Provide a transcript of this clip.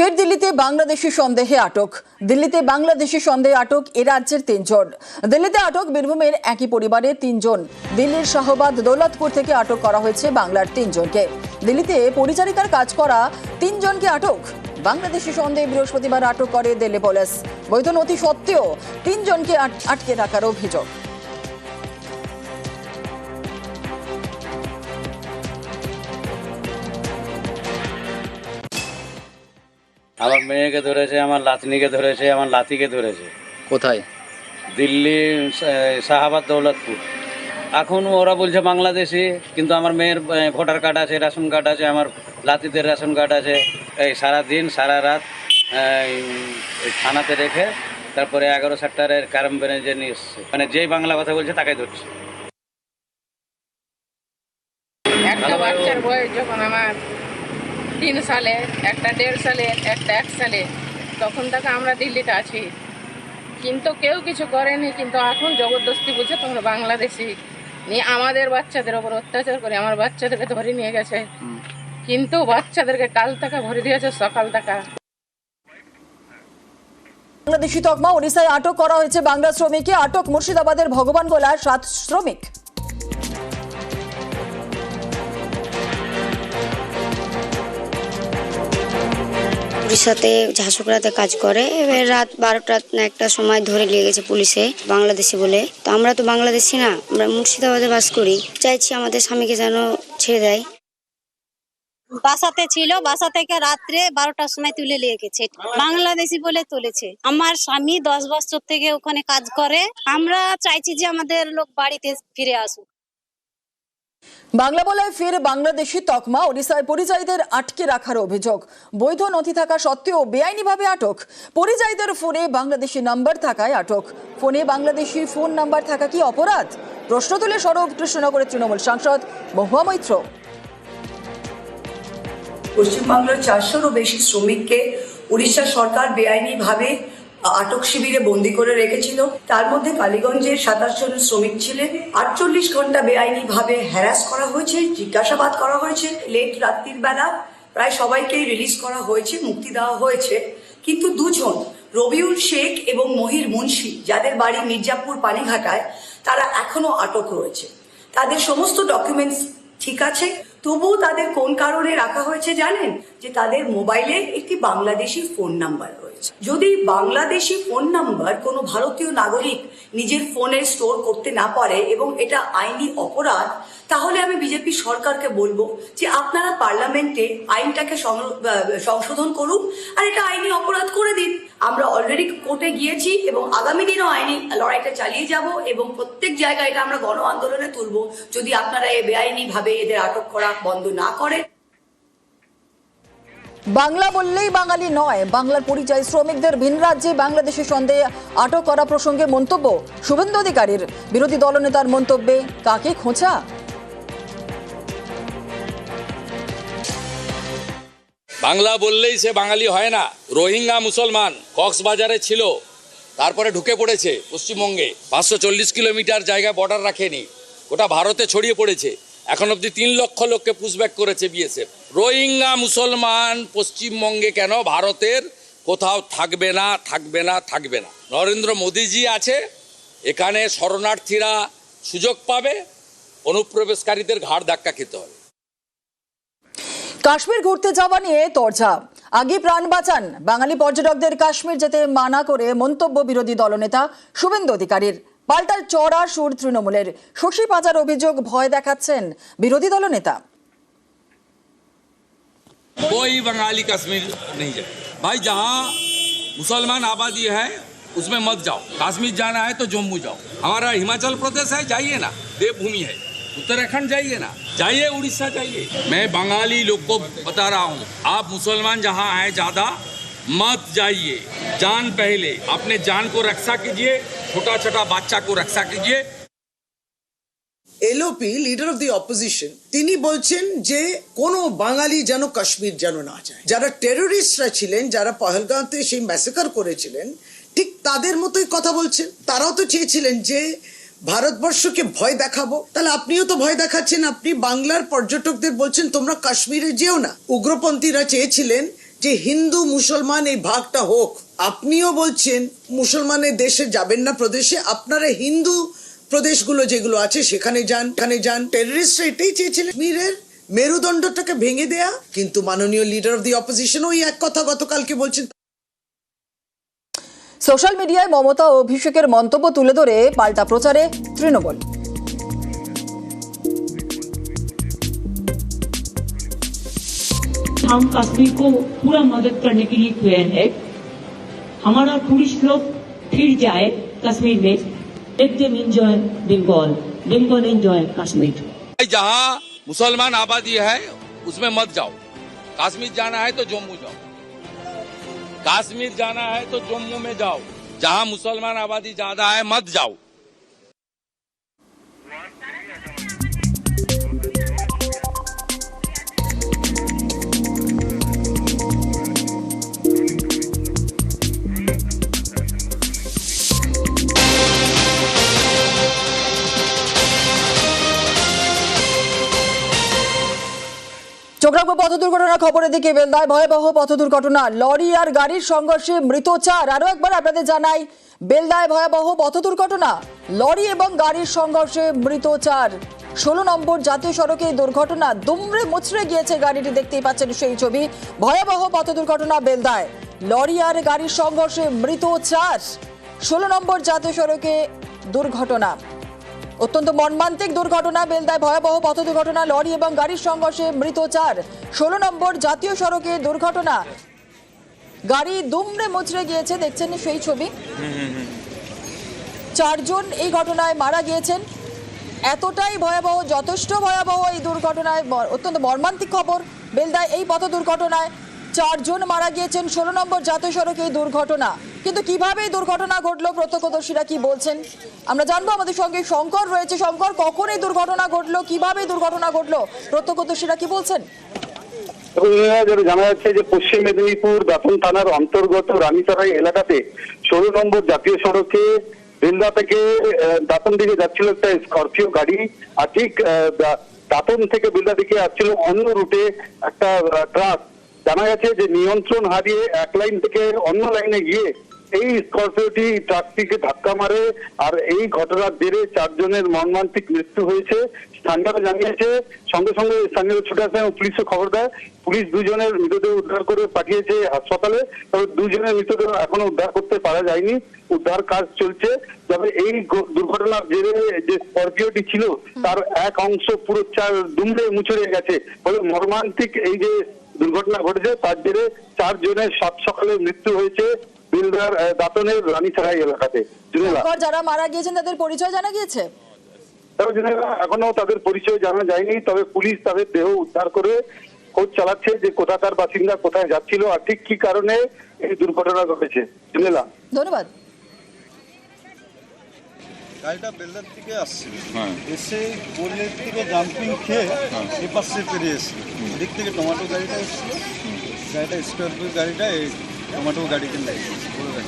ফের দিল্লিতে বাংলাদেশি সন্দেহে আটক। দিল্লিতে বাংলাদেশি সন্দেহে আটক এ রাজ্যের তিনজন। দিল্লিতে আটক বীরভূমের একই পরিবারের তিনজন। দিল্লির শাহবাদ দৌলতপুর থেকে আটক করা হয়েছে বাংলার তিনজনকে। দিল্লিতে পরিচারিকার কাজ করা তিনজনকে আটক। বাংলাদেশি সন্দেহে বৃহস্পতিবার আটক করে দিল্লি পুলিশ। বৈধ নথি সত্ত্বেও তিনজনকে আটকে রাখার অভিযোগ। আমার মেয়েকে ধরেছে আমার লাতনিকে ধরেছে আমার লাতিকে ধরেছে। কোথায়? দিল্লি শাহাবাদ দৌলতপুর। এখন ওরা বলছে বাংলাদেশি কিন্তু আমার মেয়ের ভোটার কার্ড আছে রেশন কার্ড আছে আমার লাতিদের রেশন কার্ড আছে। এই সারা দিন সারা রাত থানাতে রেখে তারপরে এগারো সেক্টরের ক্যারাম বেঞ্চে নিয়ে এসছে। মানে যেই বাংলা কথা বলছে তাকে ধরছে। একটা বাচ্চার বয়স যখন আমার তিন সালে একটা দেড় সালে একটা এক সালে তখন থেকে আমরা দিল্লিতে আছি। কিন্তু কেউ কিছু করেনি কিন্তু এখন জবরদস্তি বুঝে তোমরা বাংলাদেশি। নিয়ে আমাদের বাচ্চাদের ওপর অত্যাচার করে আমার বাচ্চাদেরকে ধরে নিয়ে গেছে। কিন্তু বাচ্চাদেরকে কাল টাকা ভরে দিয়েছে সকাল টাকা বাংলাদেশি তকমা ওড়িশায় আটক করা হয়েছে বাংলা শ্রমিককে। আটক মুর্শিদাবাদের ভগবান গোলার সাত শ্রমিক। উড়িষ্যাতে ঝাঁসুকড়াতে কাজ করে। এবার রাত বারোটা একটা সময় ধরে নিয়ে গেছে পুলিশে, বাংলাদেশি বলে। তো আমরা তো বাংলাদেশি না, আমরা মুর্শিদাবাদে বাস করি। চাইছি আমাদের স্বামীকে যেন ছেড়ে দেয়। বাসাতে ছিল, বাসা থেকে রাত্রে বারোটার সময় তুলে নিয়ে গেছে। বাংলাদেশি বলে তুলেছে। আমার স্বামী দশ বছর থেকে ওখানে কাজ করে। আমরা চাইছি যে আমাদের লোক বাড়িতে ফিরে আসুক। বাংলা বলায় ফের বাংলাদেশি তকমা ওড়িশায় পরিযায়ীদের আটকে রাখার অভিযোগ। বৈধ নথি থাকা সত্ত্বেও বেআইনিভাবে আটক। পরিযায়ীদের ফোনে বাংলাদেশি নাম্বার থাকায় আটক। ফোনে বাংলাদেশি ফোন নাম্বার থাকা কি অপরাধ? প্রশ্ন তুলে সরব কৃষ্ণনগরের তৃণমূল সাংসদ মহুয়া মৈত্র। পশ্চিমবাংলার চারশোরও বেশি শ্রমিককে উড়িষ্যা সরকার বেআইনিভাবে আটক শিবিরে বন্দি করে রেখেছিল। তার মধ্যে কালীগঞ্জের সাতাশ জন শ্রমিক ছিলেন। আটচল্লিশ ঘণ্টা বেআইনিভাবে হ্যারাস করা হয়েছে, জিজ্ঞাসাবাদ করা হয়েছে। লেট রাত্রির বেলা প্রায় সবাইকেই রিলিজ করা হয়েছে, মুক্তি দেওয়া হয়েছে। কিন্তু দুজন, রবিউল শেখ এবং মহির মুন্সি, যাদের বাড়ি মির্জাপুর পানিঘাটায়, তারা এখনও আটক রয়েছে। তাদের সমস্ত ডকুমেন্টস ঠিক আছে, তবুও তাদের কোন কারণে রাখা হয়েছে জানেন? যে তাদের মোবাইলে একটি বাংলাদেশি ফোন নাম্বার রয়েছে। যদি বাংলাদেশি ফোন নাম্বার কোনো ভারতীয় নাগরিক নিজের ফোনে স্টোর করতে না পারে এবং এটা আইনি অপরাধ, তাহলে আমি বিজেপি সরকারকে বলব যে আপনারা পার্লামেন্টে আইনটাকে সংশোধন করুন আর এটা আইনি অপরাধ করে দিন। আমরা অলরেডি কোর্টে গিয়েছি এবং আগামী দিনও আইনি লড়াইটা চালিয়ে যাব এবং প্রত্যেক জায়গায় এটা আমরা গণ আন্দোলনে তুলব। যদি আপনারা এ বেআইনি ভাবে এদের আটক করা বন্ধ না করেন বাংলা বললেই বাঙালি নয়। বাংলার পরিচয় শ্রমিকদের ভিন রাজ্যে বাংলাদেশি সন্দেহে আটক করা প্রসঙ্গে মন্তব্য শুভেন্দু অধিকারীর। বিরোধী দলনেতার মন্তব্যে কাকে খোঁচা? বাংলা বললেই সে বাঙালি হয় না। রোহিঙ্গা মুসলমান কক্সবাজারে ছিল, তারপরে ঢুকে পড়েছে পশ্চিমবঙ্গে। পাঁচশো চল্লিশ কিলোমিটার জায়গা বর্ডার রাখেনি। ওটা ভারতে ছড়িয়ে পড়েছে। এখন অবধি তিন লক্ষ লোককে পুশব্যাক করেছে বিএসএফ রোহিঙ্গা মুসলমান পশ্চিমবঙ্গে কেন ভারতের কোথাও থাকবে না থাকবে না থাকবে না? নরেন্দ্র মোদীজি আছে, এখানে শরণার্থীরা সুযোগ পাবে, অনুপ্রবেশকারীদের ঘাড় ধাক্কা খেতে হবে। কাশ্মীর ঘুরতে যাওয়া নিয়ে তরজা আগে প্রাণ বাঁচান। বাঙালি পর্যটকদের কাশ্মীর যেতে মানা করে মন্তব্য বিরোধী দলনেতা শুভেন্দু অধিকারীর। পাল্টার চড়া সুর তৃণমূলের। শশী পাচার অভিযোগ ভয় দেখাচ্ছেন বিরোধী দলনেতা। कोई बंगाली कश्मीर नहीं जाए। भाई, जहाँ मुसलमान आबादी है, उसमें मत जाओ। कश्मीर जाना है तो जम्मू जाओ। हमारा हिमाचल प्रदेश है, जाइए ना। देवभूमि है। उत्तराखंड जाइए ना। जाइए, उड़ीसा जाइए। मैं बंगाली लोग को बता रहा हूँ, आप मुसलमान जहाँ आए ज़्यादा, मत जाइए। जान पहले। अपने जान को रक्षा कीजिए छोटा छोटा बच्चा को रक्षा कीजिए। LOP leader of the opposition তিনি বলছেন যে কোনো বাঙালি যেন কাশ্মীর যেন না যায়। যারা টেরোরিস্টরা ছিলেন, যারা পহলগাঁওতে সেই ম্যাসেকার করেছিলেন, ঠিক তাদের মতোই কথা বলছেন। তারাও তো চেয়েছিলেন যে ভারতবর্ষকে ভয় দেখাবো। তাহলে আপনিও তো ভয় দেখাচ্ছেন। আপনি বাংলার পর্যটকদের বলছেন, তোমরা কাশ্মীরে যেও না। উগ্রপন্থীরা চেয়েছিলেন যে হিন্দু, মুসলমান এই ভাগটা হোক। আপনিও বলছেন, মুসলমানের দেশে যাবেন না প্রদেশে। আপনারা হিন্দু প্রদেশগুলো যেগুলো আছে সেখানে যান এখানে যান টেররিস্টরা এটাই চেয়েছিলেন কাশ্মীরের মেরুদণ্ডটাকে ভেঙে দেয়া কিন্তু মাননীয় লিডার অফ দি অপোজিশন ওই এক কথা গতকালকে বলছেন সোশ্যাল মিডিয়ায় মমতা ও অভিষেকের মন্তব্য তুলে ধরে পাল্টা প্রচারে তৃণমূল हम कश्मीर को पूरा मदद करने के लिए हुए हैं हमारा टूरिस्ट लोग फिर जाए कश्मीर में कश्मीर जहाँ मुसलमान आबादी है, उसमें मत जाओ। कश्मीर जाना है तो जम्मू जाओ। कश्मीर जाना है तो जम्मू में जाओ। जहाँ मुसलमान आबादी ज़्यादा है, मत जाओ। চোখ পথ দুর্ঘটনার খবরের দিকে বেলদায় ভয়াবহ পথ দুর্ঘটনা। লরি আর গাড়ির সংঘর্ষে মৃত চার। আরও একবার আপনাদের জানাই, বেলদায় ভয়াবহ পথ দুর্ঘটনা। লরি এবং গাড়ির সংঘর্ষে মৃত চার। ষোলো নম্বর জাতীয় সড়কে দুর্ঘটনা দুমড়ে মুচড়ে গিয়েছে গাড়িটি, দেখতেই পাচ্ছেন সেই ছবি। ভয়াবহ পথ দুর্ঘটনা বেলদায়। লরি আর গাড়ির সংঘর্ষে মৃত চার। ষোলো নম্বর জাতীয় সড়কে দুর্ঘটনা। অত্যন্ত মর্মান্তিক দুর্ঘটনা, বেলদায় ভয়াবহ পথ দুর্ঘটনা, লরি এবং গাড়ির সংঘর্ষে মৃত চার। ষোলো নম্বর জাতীয় সড়কে দুর্ঘটনা। গাড়ি দুমড়ে মুচড়ে গিয়েছে, দেখছেন সেই ছবি? চারজন এই ঘটনায় মারা গিয়েছেন। এতটাই ভয়াবহ, যথেষ্ট ভয়াবহ এই দুর্ঘটনায় অত্যন্ত মর্মান্তিক খবর। বেলদায় এই পথ দুর্ঘটনায় চারজন মারা গিয়েছেন। ষোলো নম্বর জাতীয় সড়কে এই দুর্ঘটনা। কিন্তু কীভাবে এই দুর্ঘটনা ঘটলো? প্রত্যক্ষদর্শীরা কি বলছেন? আমরা জানব আমাদের সঙ্গে শঙ্কর রয়েছে। শঙ্কর, কখন এই দুর্ঘটনা ঘটলো? কীভাবে দুর্ঘটনা ঘটলো? প্রত্যক্ষদর্শীরা কি বলছেন? জানা যাচ্ছে যে পশ্চিম মেদিনীপুর দাতন থানার অন্তর্গত রানীচড়াই এলাকাতে ষোলো নম্বর জাতীয় সড়কে বেলদা থেকে দাতন দিকে যাচ্ছিল একটা স্করপিও গাড়ি। আর ঠিক দাতন থেকে বেলদা দিকে আসছিল অন্য রুটে একটা ট্রাক। জানা গেছে যে নিয়ন্ত্রণ হারিয়ে এক লাইন থেকে অন্য লাইনে গিয়ে এই স্করপিওটি ট্রাকটিকে ধাক্কা মারে আর এই ঘটনার জেরে চারজনের মর্মান্তিক মৃত্যু হয়েছে। স্থানীয়রা জানিয়েছে সঙ্গে সঙ্গে স্থানীয় ছুটে আসে এবং পুলিশও খবর দেয়। পুলিশ দুজনের মৃতদেহ উদ্ধার করে পাঠিয়েছে হাসপাতালে তবে দুজনের মৃতদেহ এখনও উদ্ধার করতে পারা যায়নি। উদ্ধার কাজ চলছে তবে এই দুর্ঘটনার জেরে যে স্করপিওটি ছিল তার এক অংশ পুরো চার দুমড়ে মুচড়ে গেছে। ফলে মর্মান্তিক এই যে দুর্ঘটনা ঘটেছে। তার জেরে চারজনের সাত সকালে মৃত্যু হয়েছে বিলদার দাতনের রানীছড়াই এলাকাতে। যারা মারা গিয়েছেন তাদের পরিচয় জানা গিয়েছে? এখনও তাদের পরিচয় জানা যায়নি তবে পুলিশ তাদের দেহ উদ্ধার করে খোঁজ চালাচ্ছে যে কোথাকার বাসিন্দা কোথায় যাচ্ছিল আর ঠিক কি কারণে এই দুর্ঘটনা ঘটেছে। জুনেলা। ধন্যবাদ। গাড়িটা বেলদার থেকে আসছিল। এসে পোলের থেকে জাম্পিং খেয়ে এপাশে পেরিয়ে এসেছিল এদিক থেকে টমেটো গাড়িটা এসেছিল গাড়িটা স্করপিও গাড়িটা এই টমেটো গাড়িতে লেগেছে।